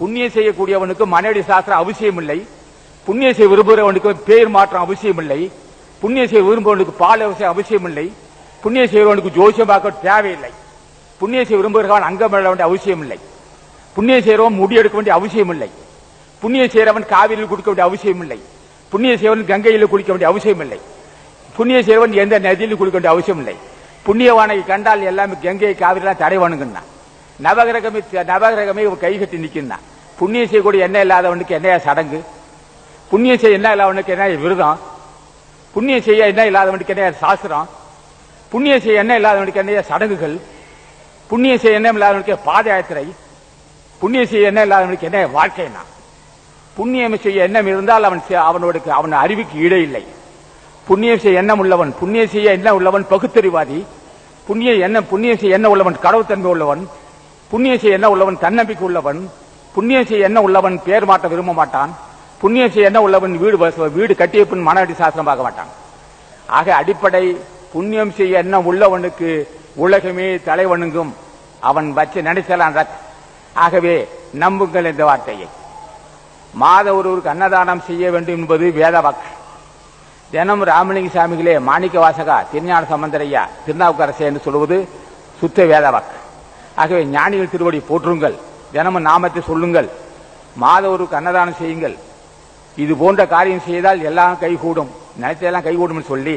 புண்ணியம் செய்யக்கூடியவனுக்கு மனைவி சாஸ்திரம் அவசியம் இல்லை புண்ணியம் செய்ய விரும்புகிறவனுக்கு பேர் மாற்றம் அவசியம் இல்லை புண்ணியம் செய்ய விரும்புவனுக்கு பால் அவசியம் அவசியம் இல்லை புண்ணியம் செய்கிறவனுக்கு ஜோசியம் பார்க்க தேவையில்லை. புண்ணியம் செய்ய விரும்புகிறவன் அங்கம் விட வேண்டிய அவசியம் இல்லை புண்ணியம் செய்கிறவன் முடியெடுக்க வேண்டிய அவசியம் இல்லை புண்ணியம் செய்கிறவன் காவிரியில் குடிக்க வேண்டிய அவசியம் இல்லை புண்ணிய செய்வன் கங்கையில் குளிக்க வேண்டிய அவசியம் இல்லை புண்ணிய செய்வன் எந்த நதியிலும் குளிக்க வேண்டிய அவசியம் இல்லை புண்ணியவானை கண்டால் எல்லாமே கங்கை காவிரிலாம் வணங்குன்னா நவகிரகமே நவகிரகமே கை கட்டி நிற்குன்னா புண்ணியம் செய்யக்கூடிய எண்ணெய் இல்லாதவனுக்கு என்னையா சடங்கு. புண்ணியம் செய்ய என்ன இல்லாதவனுக்கு என்ன விரதம். புண்ணியம் செய்ய என்ன இல்லாதவனுக்கு என்ன சாஸ்திரம். புண்ணியம் செய்ய என்ன இல்லாதவனுக்கு என்ன சடங்குகள். புண்ணியம் செய்ய என்ன இல்லாதவனுக்கு பாத யாத்திரை புண்ணியம் செய்ய என்ன இல்லாதவனுக்கு என்ன வாழ்க்கைனா புண்ணியம் செய்ய எண்ணம் இருந்தால் அவன் செ- அவன் அறிவுக்கு ஈடே இல்லை. புண்ணியம் செய்ய எண்ணம் உள்ளவன் புண்ணியம் செய்ய எண்ணம் உள்ளவன் பகுத்தறிவாதி. புண்ணிய எண்ணம் புண்ணியம் செய்ய எண்ணம் உள்ளவன் கடவுத்தன்மை உள்ளவன். புண்ணியம் செய்ய என்ன உள்ளவன் தன்னம்பிக்கை உள்ளவன்? புண்ணிய செய்ய என்ன உள்ளவன் பேர் மாட்ட விரும்ப மாட்டான்? புண்ணிய செய்ய என்ன உள்ளவன் வீடு வச- வீடு கட்டிய பின் மனவடி சாஸ்திரம் பார்க்க மாட்டான்? ஆக அடிப்படை புண்ணியம் செய்ய என்ன உள்ளவனுக்கு உலகமே தலைவணுங்கும். அவன் வச்சு நினைச்சலான் ரத். ஆகவே நம்புங்கள் இந்த வார்த்தையை. மாத ஒருவருக்கு அன்னதானம் செய்ய வேண்டும் என்பது வேத வாக்கு. தினம் ராமலிங்க சாமிகளே மாணிக்க வாசகா திருஞான சம்பந்தரையா திருநாவுக்கரசே என்று சொல்வது சுத்த வேத வாக்கு. ஆகவே ஞானிகள் திருவடி போற்றுங்கள். தினமும் நாமத்தை சொல்லுங்கள். மாத ஒரு கன்னதானம் செய்யுங்கள். இது போன்ற காரியம் செய்தால் எல்லாம் கைகூடும். நினைத்தெல்லாம் கைகூடும் சொல்லி